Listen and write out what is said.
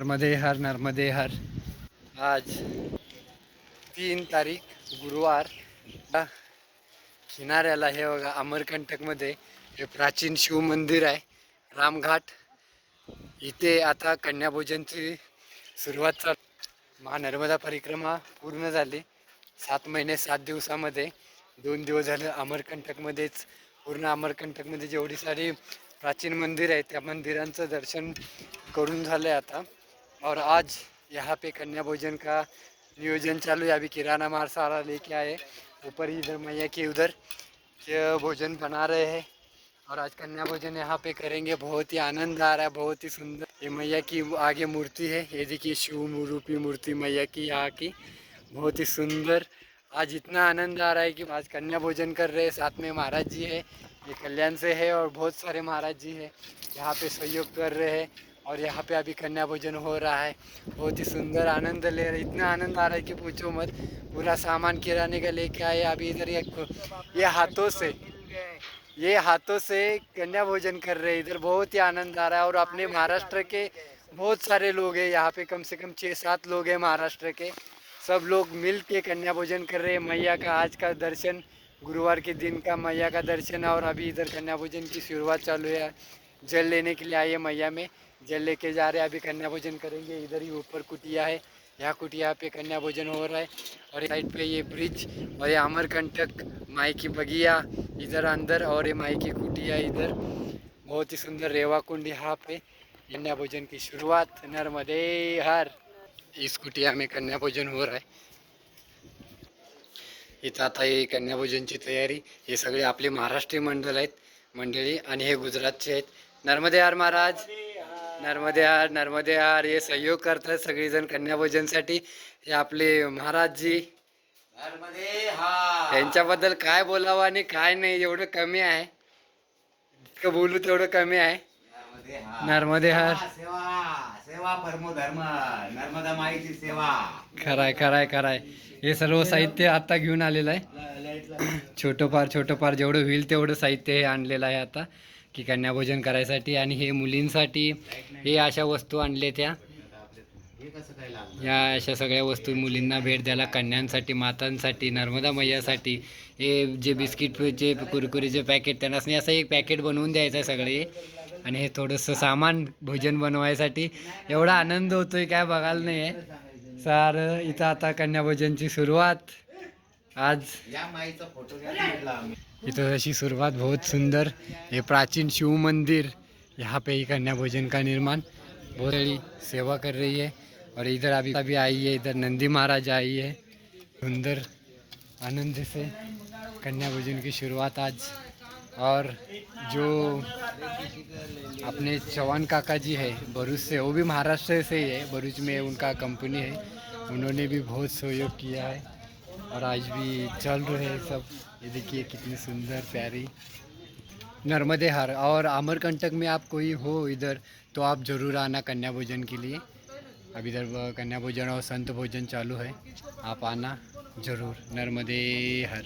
नर्मदे हर नर्मदे हर. आज तीन तारीख गुरुवार. किनाऱ्याला हे बघा अमरकंटकमध्ये हे प्राचीन शिव मंदिर आहे रामघाट. इथे आता कन्याभोजनची सुरुवात चाल महानर्मदा परिक्रमा पूर्ण झाली. सात महिने सात दिवसामध्ये दोन दिवस झाले अमरकंटकमध्येच. पूर्ण अमरकंटकमध्ये जेवढी सारी प्राचीन मंदिर आहे त्या मंदिरांचं दर्शन करून झालं आहे आता. और आज यहाँ पे कन्या भोजन का नियोजन चालू है। अभी किराना मार सारा लेके आए ऊपर ही इधर मैया के उधर भोजन बना रहे हैं। और आज कन्या भोजन यहाँ पे करेंगे। बहुत ही आनंद आ रहा है, बहुत ही सुंदर। ये मैया की आगे मूर्ति है। ये देखिए शिव रूपी मूर्ति मैया की यहाँ की। बहुत ही सुंदर। आज इतना आनंद आ रहा है कि आज कन्या भोजन कर रहे हैं। साथ में महाराज जी है। ये कल्याण से है और बहुत सारे महाराज जी है। यहाँ पे सहयोग कर रहे हैं। और यहाँ पे अभी कन्या भोजन हो रहा है। बहुत ही सुंदर आनंद ले रहे इतना आनंद आ रहा है कि पूछो मत। पूरा सामान किराने का लेके आए। अभी इधर ये ये हाथों से ये हाथों से कन्या भोजन कर रहे हैं। इधर बहुत ही आनंद आ रहा है। और अपने महाराष्ट्र के बहुत सारे लोग हैं। यहाँ पे कम से कम छः सात लोग हैं महाराष्ट्र के। सब लोग मिल के कन्या भोजन कर रहे हैं। मैया का आज का दर्शन, गुरुवार के दिन का मैया का दर्शन। और अभी इधर कन्या भोजन की शुरुआत चालू है। जल लेने के लिए आइए मैया में। जल लेके जा रहे हैं, अभी कन्या भोजन करेंगे। इधर ही ऊपर कुटिया है। यहाँ कुटिया पे कन्या भोजन हो रहा है। और साइड पे ये ब्रिज और ये अमरकंटक माई की बगिया इधर अंदर और ये माई की कुटिया इधर। बहुत ही सुंदर रेवा कुंड यहाँ पे। कन्या भोजन की शुरुआत। नर्मदे हर। इस कुटिया में कन्या भोजन हो रहा है। इथं आता ही कन्या भोजन भोजनची तयारी। हे सगळे आपले महाराष्ट्रीय मंडळ आहेत। मंडळी आणि हे गुजरातचे आहेत। नर्मदे हार महाराज. नर्मदे हार नर्मदे हार हे सहयोग करतात सगळेजण कन्या भोजनसाठी हे आपले महाराज जी यांच्याबद्दल काय बोलावं आणि काय नाही एवढं कमी आहे. इतकं बोलू तेवढं कमी आहे. नर्मदे हार सेवा सेवा परमो धर्म नर्मदा माईची सेवा. खराय खराय खराय. हे सर्व साहित्य आता घेऊन आलेलं आहे. छोटं फार छोटं फार जेवढं होईल तेवढं साहित्य हे आणलेलं आहे आता. की कन्याभोजन करायसाठी आणि हे मुलींसाठी हे अशा वस्तू आणले त्या. या अशा सगळ्या वस्तू मुलींना भेट द्यायला कन्यांसाठी मातांसाठी नर्मदा मैयासाठी हे जे बिस्किटचे कुरकुरीचे पॅकेट त्यांना असं एक पॅकेट बनवून द्यायचं आहे सगळे. आणि हे थोडंसं सामान भोजन बनवायसाठी एवढा आनंद होतोय काय बघायला नाही आहे सर इथं आता कन्याभोजनची सुरुवात. आज इधर अशी शुरुआत बहुत सुंदर ये प्राचीन शिव मंदिर यहाँ पे ही कन्या भोजन का निर्माण बहुत बड़ी सेवा कर रही है और इधर अभी अभी आई है इधर नंदी महाराज आई है। सुंदर आनंद से कन्या भोजन की शुरुआत आज और जो अपने चौहान काका जी है भरूच से वो भी महाराष्ट्र से ही है भरूच में उनका कंपनी है उन्होंने भी बहुत सहयोग किया है। और आज भी चल रहे हैं सब। ये देखिए कितनी सुंदर प्यारी नर्मदे हार। और अमरकंटक में आप कोई हो इधर तो आप ज़रूर आना कन्या भोजन के लिए। अब इधर कन्या भोजन और संत भोजन चालू है। आप आना ज़रूर, नर्मदे हर।